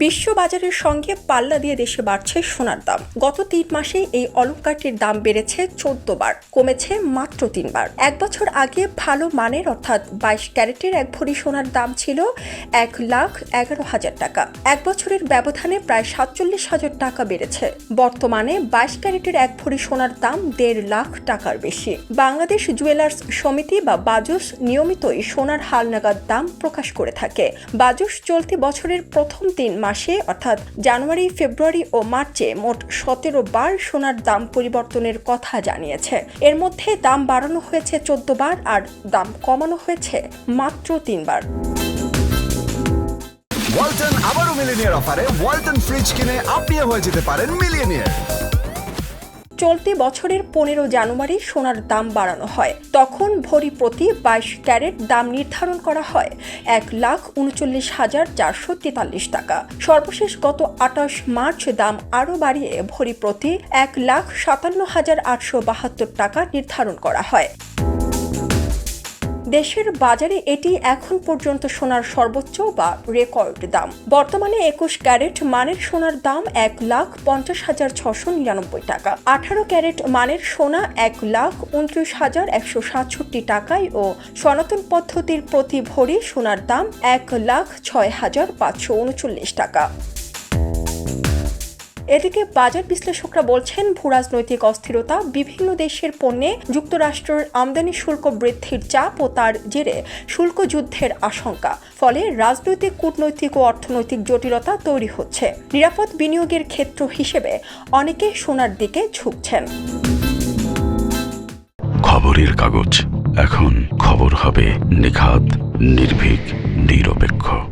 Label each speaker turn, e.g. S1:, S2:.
S1: বিশ্ববাজারের সঙ্গে পাল্লা দিয়ে দেশে বাড়ছে সোনার দাম। গত তিন মাসে এই অলঙ্কারটির দাম বেড়েছে চোদ্দ বার, কমেছে মাত্র তিনবার এক বছর আগে ভালো মানের অর্থাৎ বাইশ ক্যারেটের এক ভরি সোনার দাম ছিল এক লাখ এগারো হাজার টাকা। এক বছরের ব্যবধানে প্রায় সাতচল্লিশ হাজার টাকা বেড়েছে। বর্তমানে বাইশ ক্যারেটের এক ভরি সোনার দাম দেড় লাখ টাকার বেশি। বাংলাদেশ জুয়েলার্স সমিতি বা বাজুস নিয়মিতই সোনার হালনাগাদ দাম প্রকাশ করে থাকে। বাজুস চলতি বছরের প্রথম তিন মাসে, অর্থাৎ জানুয়ারি, ফেব্রুয়ারি ও মার্চে মোট সতেরো বার সোনার দাম পরিবর্তনের কথা জানিয়েছে। এর মধ্যে দাম বাড়ানো হয়েছে চোদ্দ বার আর দাম কমানো হয়েছে মাত্র তিনবার
S2: ওয়ালটন আবারও মিলিনিয়ার অফারে ওয়ালটন ফ্রিজ কিনে আপনিও হয়ে যেতে পারেন মিলিয়নিয়ার।
S1: চলতি বছরের পনেরো জানুয়ারি সোনার দাম বাড়ানো হয়। তখন ভরি প্রতি বাইশ ক্যারেট দাম নির্ধারণ করা হয়, এক লাখ উনচল্লিশ হাজার চারশো তেতাল্লিশ টাকা। সর্বশেষ গত আঠাশ মার্চ দাম আরও বাড়িয়ে ভরি প্রতি এক লাখ সাতান্ন হাজার আটশো বাহাত্তর টাকা নির্ধারণ করা হয়। দেশের বাজারে এটি এখন পর্যন্ত সোনার সর্বোচ্চ বা রেকর্ড দাম। বর্তমানে একুশ ক্যারেট মানের সোনার দাম এক লাখ পঞ্চাশ হাজার ছশো নিরানব্বই টাকা। আঠারো ক্যারেট মানের সোনা এক লাখ উনত্রিশ হাজার একশো সাতষট্টি টাকায় ও সনাতন পদ্ধতির প্রতি ভরি সোনার দাম এক লাখ ছয় হাজার পাঁচশো উনচল্লিশ টাকা। এদিকে বাজার বিশ্লেষকরা বলছেন ভূরাজনৈতিক অস্থিরতা, বিভিন্ন দেশের পণ্যে যুক্তরাষ্ট্রের আমদানি শুল্ক বৃদ্ধির চাপ ও তার জেরে শুল্ক যুদ্ধের আশঙ্কা। ফলে রাজনৈতিক, কূটনৈতিক ও অর্থনৈতিক জটিলতা তৈরি হচ্ছে। নিরাপদ বিনিয়োগের ক্ষেত্র হিসেবে অনেকে সোনার দিকে ঝুঁকছেন।
S3: খবরের কাগজ। এখন খবর হবে নিখাত, নির্ভীক, নিরপেক্ষ।